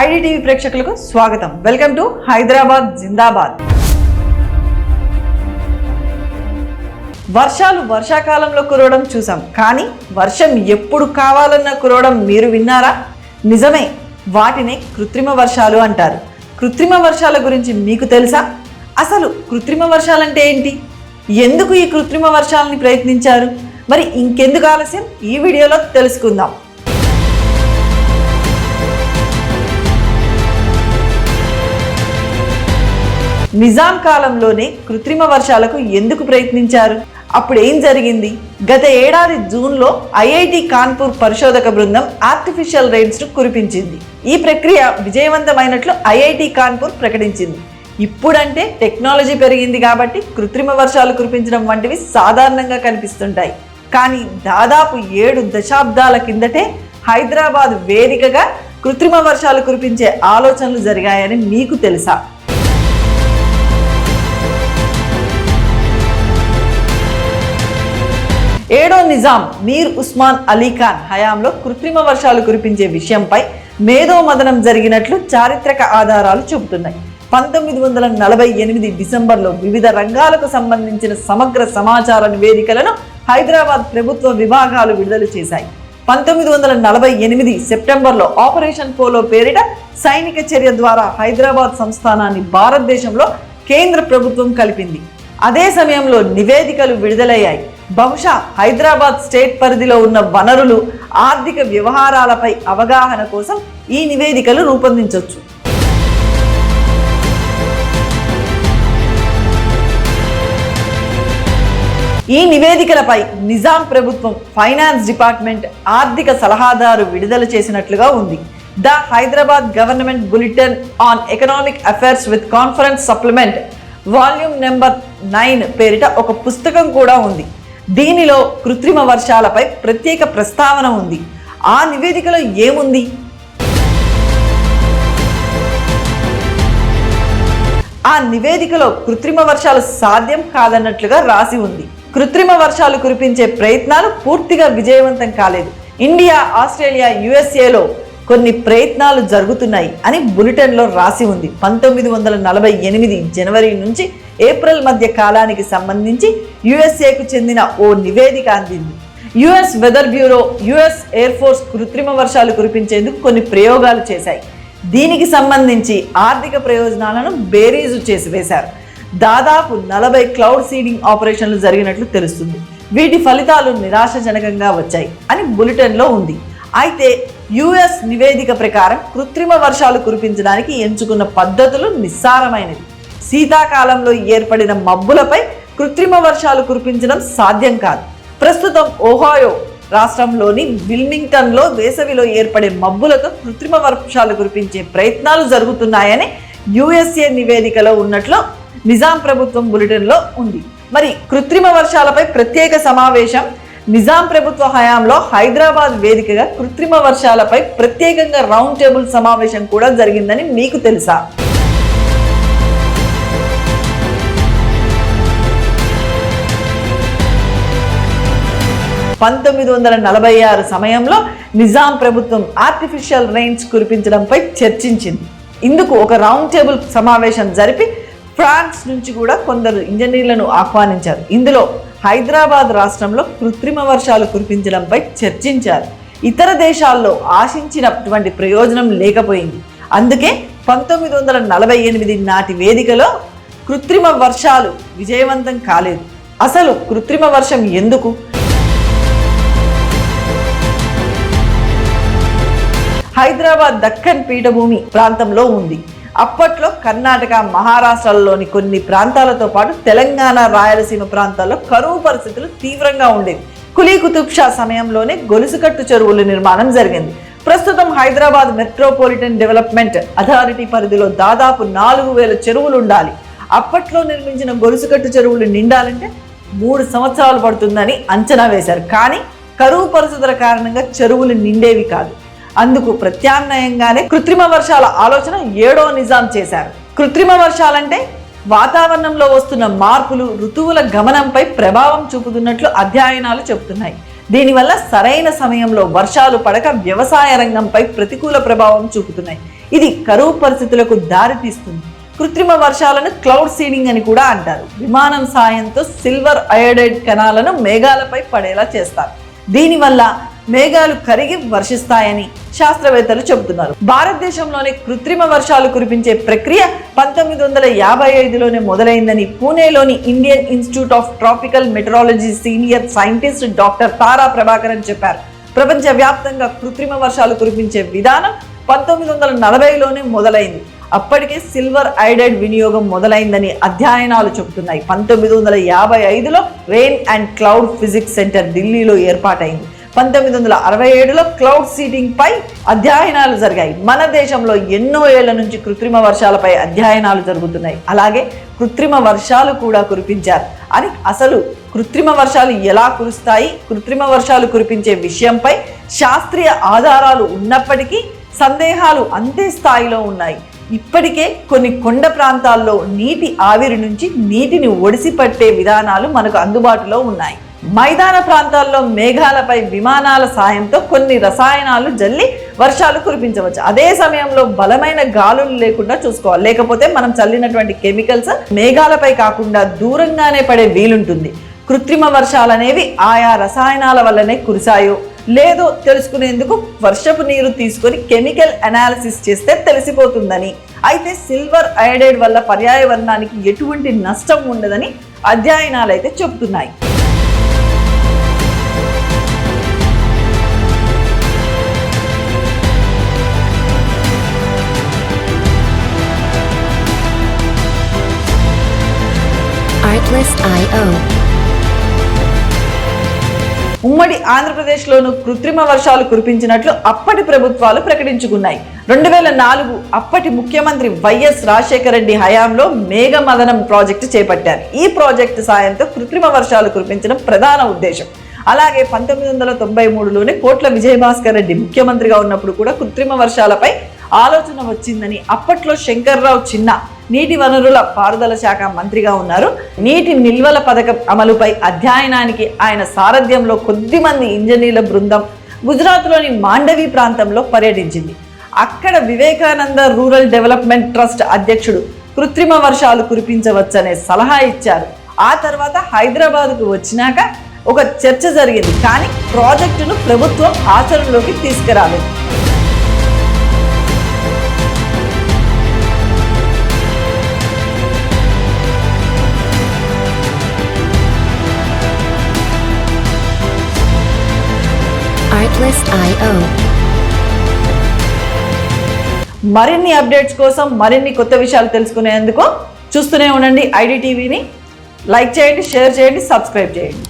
IDTV ప్రేక్షకులకు స్వాగతం. Welcome to Hyderabad జిందాబాద్. వర్షాలు వర్షాకాలంలో కురవడం చూసాం. కానీ వర్షం ఎప్పుడు కావాలన్నా కురవడం మీరు విన్నారా? నిజమే వాటిని కృత్రిమ వర్షాలు అంటారు. కృత్రిమ వర్షాల గురించి మీకు తెలుసా? అసలు కృత్రిమ వర్షాలంటే ఏంటి? ఎందుకు ఈ కృత్రిమ వర్షాలని ప్రయత్నించారు? మరి ఇంకెందుకు ఆలస్యం? ఈ వీడియోలో తెలుసుకుందాం. నిజాం కాలంలోనే కృత్రిమ వర్షాలకు ఎందుకు ప్రయత్నించారు? అప్పుడు ఏం జరిగింది? గత ఏడాది జూన్లో ఐఐటి కాన్పూర్ పరిశోధక బృందం ఆర్టిఫిషియల్ రెయిన్స్ను కురిపించింది. ఈ ప్రక్రియ విజయవంతమైనట్లు ఐఐటి కాన్పూర్ ప్రకటించింది. ఇప్పుడంటే టెక్నాలజీ పెరిగింది కాబట్టి కృత్రిమ వర్షాలు కురిపించడం వంటివి సాధారణంగా కనిపిస్తుంటాయి. కానీ దాదాపు ఏడు దశాబ్దాల కిందటే హైదరాబాద్ వేదికగా కృత్రిమ వర్షాలు కురిపించే ఆలోచనలు జరిగాయని మీకు తెలుసా? ఏడో నిజాం మీర్ ఉస్మాన్ అలీ ఖాన్ హయాంలో కృత్రిమ వర్షాలు కురిపించే విషయంపై మేధో మదనం జరిగినట్లు చారిత్రక ఆధారాలు చెబుతున్నాయి పంతొమ్మిది వందల నలభై ఎనిమిది డిసెంబర్లో వివిధ రంగాలకు సంబంధించిన సమగ్ర సమాచార నివేదికలను హైదరాబాద్ ప్రభుత్వ విభాగాలు విడుదల చేశాయి. పంతొమ్మిది వందల నలభై ఎనిమిది సెప్టెంబర్లో ఆపరేషన్ పోలో పేరిట సైనిక చర్య ద్వారా హైదరాబాద్ సంస్థానాన్ని భారతదేశంలో కేంద్ర ప్రభుత్వం కలిపింది. అదే సమయంలో నివేదికలు విడుదలయ్యాయి. బహుశా హైదరాబాద్ స్టేట్ పరిధిలో ఉన్న వనరులు ఆర్థిక వ్యవహారాలపై అవగాహన కోసం ఈ నివేదికలు రూపొందించవచ్చు ఈ నివేదికలపై నిజాం ప్రభుత్వం ఫైనాన్స్ డిపార్ట్మెంట్ ఆర్థిక సలహాదారు విడుదల చేసినట్లుగా ఉంది. The Hyderabad government bulletin on economic affairs with conference supplement volume number nine పేరిట ఒక పుస్తకం కూడా ఉంది. దీనిలో కృత్రిమ వర్షాలపై ప్రత్యేక ప్రస్తావన ఉంది? ఆ నివేదికలో ఏముంది? ఆ నివేదికలో కృత్రిమ వర్షాలు సాధ్యం కాదన్నట్లుగా రాసి ఉంది. కృత్రిమ వర్షాలు కురిపించే ప్రయత్నాలు పూర్తిగా విజయవంతం కాలేదు. ఇండియా ఆస్ట్రేలియా యుఎస్ఏలో కొన్ని ప్రయత్నాలు జరుగుతున్నాయి అని బులెటిన్లో రాసి ఉంది. పంతొమ్మిది వందల నలభై ఎనిమిది జనవరి నుంచి ఏప్రిల్ మధ్య కాలానికి సంబంధించి యుఎస్ఏకు చెందిన ఓ నివేదిక అందింది. US weather bureau US air force కృత్రిమ వర్షాలు కురిపించేందుకు కొన్ని ప్రయోగాలు చేశాయి. దీనికి సంబంధించి ఆర్థిక ప్రయోజనాలను బేరీజు చేసి వేశారు. దాదాపు నలభై క్లౌడ్ సీడింగ్ ఆపరేషన్లు జరిగినట్లు తెలుస్తుంది. వీటి ఫలితాలు నిరాశజనకంగా వచ్చాయి అని బులెటిన్లో ఉంది. అయితే యుఎస్ నివేదిక ప్రకారం కృత్రిమ వర్షాలు కురిపించడానికి ఎంచుకున్న పద్ధతులు నిస్సారమైనవి. శీతాకాలంలో ఏర్పడిన మబ్బులపై కృత్రిమ వర్షాలు కురిపించడం సాధ్యం కాదు. ప్రస్తుతం ఓహాయో రాష్ట్రంలోని విల్మింగ్టన్లో వేసవిలో ఏర్పడే మబ్బులతో కృత్రిమ వర్షాలు కురిపించే ప్రయత్నాలు జరుగుతున్నాయని యుఎస్ఏ నివేదికలో ఉన్నట్లు నిజాం ప్రభుత్వం బులెటిన్లో ఉంది. మరి కృత్రిమ వర్షాలపై ప్రత్యేక సమావేశం నిజాం ప్రభుత్వ హయాంలో హైదరాబాద్ వేదికగా కృత్రిమ వర్షాలపై ప్రత్యేకంగా రౌండ్ టేబుల్ సమావేశం కూడా జరిగిందని మీకు తెలుసా? పంతొమ్మిది వందల నలభై ఆరు సమయంలో నిజాం ప్రభుత్వం ఆర్టిఫిషియల్ రెయిన్స్ కురిపించడంపై చర్చించింది. ఇందుకు ఒక రౌండ్ టేబుల్ సమావేశం జరిపి ఫ్రాన్స్ నుంచి కూడా కొందరు ఇంజనీర్లను ఆహ్వానించారు. ఇందులో హైదరాబాద్ రాష్ట్రంలో కృత్రిమ వర్షాలు కురిపించడంపై చర్చించారు. ఇతర దేశాల్లో ఆశించినటువంటి ప్రయోజనం లేకపోయింది. అందుకే పంతొమ్మిది వందల నలభై ఎనిమిది నాటి వేదికలో కృత్రిమ వర్షాలు విజయవంతం కాలేదు. అసలు కృత్రిమ వర్షం ఎందుకు? హైదరాబాద్ దక్కన్ పీఠభూమి ప్రాంతంలో ఉంది. అప్పట్లో కర్ణాటక మహారాష్ట్రలోని కొన్ని ప్రాంతాలతో పాటు తెలంగాణ రాయలసీమ ప్రాంతాల్లో కరువు పరిస్థితులు తీవ్రంగా ఉండేవి. కులీ కుతుబ్ షా సమయంలోనే గొలుసుకట్టు చెరువుల నిర్మాణం జరిగింది. ప్రస్తుతం హైదరాబాద్ మెట్రోపాలిటన్ డెవలప్మెంట్ అథారిటీ పరిధిలో దాదాపు నాలుగు వేల చెరువులు ఉండాలి. అప్పట్లో నిర్మించిన గొలుసుకట్టు చెరువులు నిండాలంటే మూడు సంవత్సరాలు పడుతుందని అంచనా వేశారు. కానీ కరువు పరిస్థితుల కారణంగా చెరువులు నిండేవి కాదు. అందుకు ప్రత్యామ్నాయంగానే కృత్రిమ వర్షాల ఆలోచన ఏడో నిజాం చేశారు. కృత్రిమ వర్షాలంటే వాతావరణంలో వస్తున్న మార్పులు ఋతువుల గమనంపై ప్రభావం చూపుతున్నట్లు అధ్యయనాలు చెబుతున్నాయి. దీనివల్ల సరైన సమయంలో వర్షాలు పడక వ్యవసాయ రంగంపై ప్రతికూల ప్రభావం చూపుతున్నాయి. ఇది కరువు పరిస్థితులకు దారితీస్తుంది. కృత్రిమ వర్షాలను క్లౌడ్ సీడింగ్ అని కూడా అంటారు. విమానం సాయంతో సిల్వర్ అయోడైడ్ కణాలను మేఘాలపై పడేలా చేస్తారు. దీనివల్ల మేఘాలు కరిగి వర్షిస్తాయని శాస్త్రవేత్తలు చెబుతున్నారు. భారతదేశంలోని కృత్రిమ వర్షాలు కురిపించే ప్రక్రియ పంతొమ్మిది వందల యాభై ఐదులోనే మొదలైందని పూణేలోని Indian institute of tropical meteorology senior scientist doctor Tara Prabhakaran చెప్పారు. ప్రపంచవ్యాప్తంగా కృత్రిమ వర్షాలు కురిపించే విధానం పంతొమ్మిది వందల నలభైలోనే మొదలైంది. అప్పటికే సిల్వర్ ఐడైడ్ వినియోగం మొదలైందని అధ్యయనాలు చెబుతున్నాయి. పంతొమ్మిది వందల యాభై ఐదులో rain and cloud physics centre ఢిల్లీలో ఏర్పాటైంది. పంతొమ్మిది వందల అరవై ఏడులో క్లౌడ్ సీడింగ్ పై అధ్యయనాలు జరిగాయి. మన దేశంలో ఎన్నో ఏళ్ళ నుంచి కృత్రిమ వర్షాలపై అధ్యయనాలు జరుగుతున్నాయి. అలాగే కృత్రిమ వర్షాలు కూడా కురిపించారు. అని అసలు కృత్రిమ వర్షాలు ఎలా కురుస్తాయి? కృత్రిమ వర్షాలు కురిపించే విషయంపై శాస్త్రీయ ఆధారాలు ఉన్నప్పటికీ సందేహాలు అంతే స్థాయిలో ఉన్నాయి. ఇప్పటికే కొన్ని కొండ ప్రాంతాల్లో నీటి ఆవిరి నుంచి నీటిని ఒడిసి పట్టే విధానాలు మనకు అందుబాటులో ఉన్నాయి. మైదాన ప్రాంతాల్లో మేఘాలపై విమానాల సాయంతో కొన్ని రసాయనాలు జల్లి వర్షాలు కురిపించవచ్చు. అదే సమయంలో బలమైన గాలులు లేకుండా చూసుకోవాలి. లేకపోతే మనం చల్లినటువంటి కెమికల్స్ మేఘాలపై కాకుండా దూరంగానే పడే వీలుంటుంది. కృత్రిమ వర్షాలు అనేవి ఆయా రసాయనాల వల్లనే కురిశాయో లేదో తెలుసుకునేందుకు వర్షపు నీరు తీసుకొని కెమికల్ అనాలిసిస్ చేస్తే తెలిసిపోతుందని. అయితే సిల్వర్ అయోడైడ్ వల్ల పర్యావరణానికి ఎటువంటి నష్టం ఉండదని అధ్యయనాలు అయితే చెబుతున్నాయి. ఉమ్మడి ఆంధ్రప్రదేశ్లోనూ కృత్రిమ వర్షాలు కురిపించినట్లు అప్పటి ప్రభుత్వాలు ప్రకటించుకున్నాయి. రెండు వేల నాలుగు అప్పటి ముఖ్యమంత్రి వైఎస్ రాజశేఖర రెడ్డి హయాంలో మేఘమదనం ప్రాజెక్టు చేపట్టారు. ఈ ప్రాజెక్టు సాయంతో కృత్రిమ వర్షాలు కురిపించడం ప్రధాన ఉద్దేశం. అలాగే పంతొమ్మిది వందల తొంభై మూడులోనే కోట్ల విజయభాస్కర్ రెడ్డి ముఖ్యమంత్రిగా ఉన్నప్పుడు కూడా కృత్రిమ వర్షాలపై ఆలోచన వచ్చిందని అప్పట్లో శంకర్రావు చిన్న నీటి వనరుల పారుదల శాఖ మంత్రిగా ఉన్నారు. నీటి నిల్వల పథకం అమలుపై అధ్యయనానికి ఆయన సారథ్యంలో కొద్దిమంది ఇంజనీర్ల బృందం గుజరాత్లోని మాండవి ప్రాంతంలో పర్యటించింది. అక్కడ వివేకానంద రూరల్ డెవలప్మెంట్ ట్రస్ట్ అధ్యక్షుడు కృత్రిమ వర్షాలు కురిపించవచ్చనే సలహా ఇచ్చారు. ఆ తర్వాత హైదరాబాద్కు వచ్చినాక ఒక చర్చ జరిగింది. కానీ ప్రాజెక్టును ప్రభుత్వం ఆచరణలోకి తీసుకురాలేదు. Artlist.io మరిన్ని అప్డేట్స్ కోసం మరిన్ని కొత్త విషయాలు తెలుసుకునేందుకు చూస్తూనే ఉండండి ఐడి టీవీని లైక్ చేయండి షేర్ చేయండి సబ్స్క్రైబ్ చేయండి